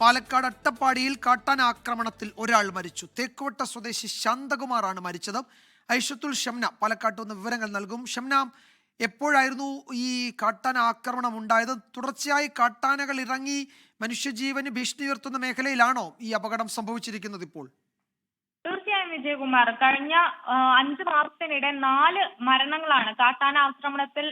പാലക്കാട് അട്ടപ്പാടിയിൽ കാട്ടാന ആക്രമണത്തിൽ ഒരാൾ മരിച്ചു. തേക്കോട്ട സ്വദേശി ശാന്തകുമാറാണ് മരിച്ചത്. ഐഷത്തുൽ ഷംന പാലക്കാട്ട് നിന്ന് വിവരങ്ങൾ നൽകും. ഷംന എപ്പോഴായിരുന്നു ഈ കാട്ടാന ആക്രമണം ഉണ്ടായത്? തുടർച്ചയായി കാട്ടാനകൾ ഇറങ്ങി മനുഷ്യജീവന് ഭീഷണി ഉയർത്തുന്ന മേഖലയിലാണോ ഈ അപകടം സംഭവിച്ചിരിക്കുന്നത് ഇപ്പോൾ? തീർച്ചയായും വിജയകുമാർ. കഴിഞ്ഞ അഞ്ച് മാസത്തിനിടെ നാല് മരണങ്ങളാണ് കാട്ടാന ആക്രമണത്തിൽ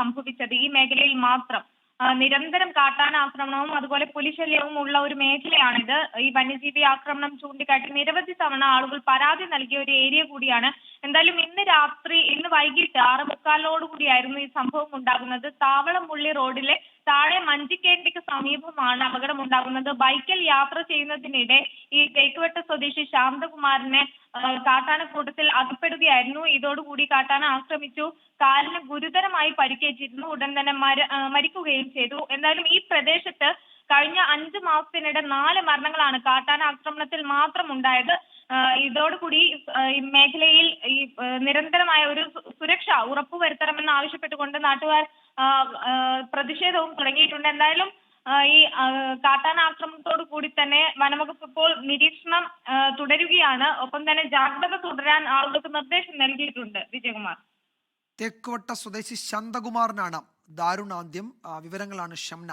സംഭവിച്ചത്. ഈ മേഖലയിൽ മാത്രം. നിരന്തരം കാട്ടാന ആക്രമണവും അതുപോലെ പുലിശല്യവും ഉള്ള ഒരു മേഖലയാണിത്. ഈ വന്യജീവി ആക്രമണം ചൂണ്ടിക്കാട്ടി നിരവധി തവണ ആളുകൾ പരാതി നൽകിയ ഒരു ഏരിയ കൂടിയാണ്. എന്തായാലും ഇന്ന് രാത്രി ഇന്ന് വൈകിട്ട് ആറ് മുക്കാലോടുകൂടിയായിരുന്നു ഈ സംഭവം ഉണ്ടാകുന്നത്. താവളമുള്ളി റോഡിലെ താഴെ മഞ്ചിക്കേണ്ടിക്ക് സമീപമാണ് അപകടം ഉണ്ടാകുന്നത് ബൈക്കിൽ യാത്ര ചെയ്യുന്നതിനിടെ ഈ തേക്കുവെട്ട സ്വദേശി ശാന്തകുമാറിനെ കാട്ടാന കാട്ടാനക്കൂട്ടത്തിൽ അകപ്പെടുകയായിരുന്നു. ഇതോടുകൂടി കാട്ടാന ആക്രമിച്ചു. കാലിന് ഗുരുതരമായി പരിക്കേറ്റിരുന്നു. ഉടൻ തന്നെ മരിക്കുകയും ചെയ്തു. എന്തായാലും ഈ പ്രദേശത്ത് മാസത്തിനിടെ നാല് മരണങ്ങളാണ് കാട്ടാന ആക്രമണത്തിൽ മാത്രം ഉണ്ടായത്. ഇതോടുകൂടി മേഖലയിൽ ഈ നിരന്തരമായ ഒരു സുരക്ഷ ഉറപ്പുവരുത്തണമെന്ന് ആവശ്യപ്പെട്ടുകൊണ്ട് നാട്ടുകാർ പ്രതിഷേധവും തുടങ്ങിയിട്ടുണ്ട്. എന്തായാലും ഈ കാട്ടാന ആക്രമണത്തോടു കൂടി തന്നെ വനംവകുപ്പ് ഇപ്പോൾ നിരീക്ഷണം തുടരുകയാണ്. ഒപ്പം തന്നെ ജാഗ്രത തുടരാൻ ആളുകൾക്ക് നിർദ്ദേശം നൽകിയിട്ടുണ്ട് വിജയകുമാർ. തെക്കുവട്ട സ്വദേശി ശാന്തകുമാറിനാണ് ദാരുണാന്ത്യം. വിവരങ്ങളാണ് ഷംന.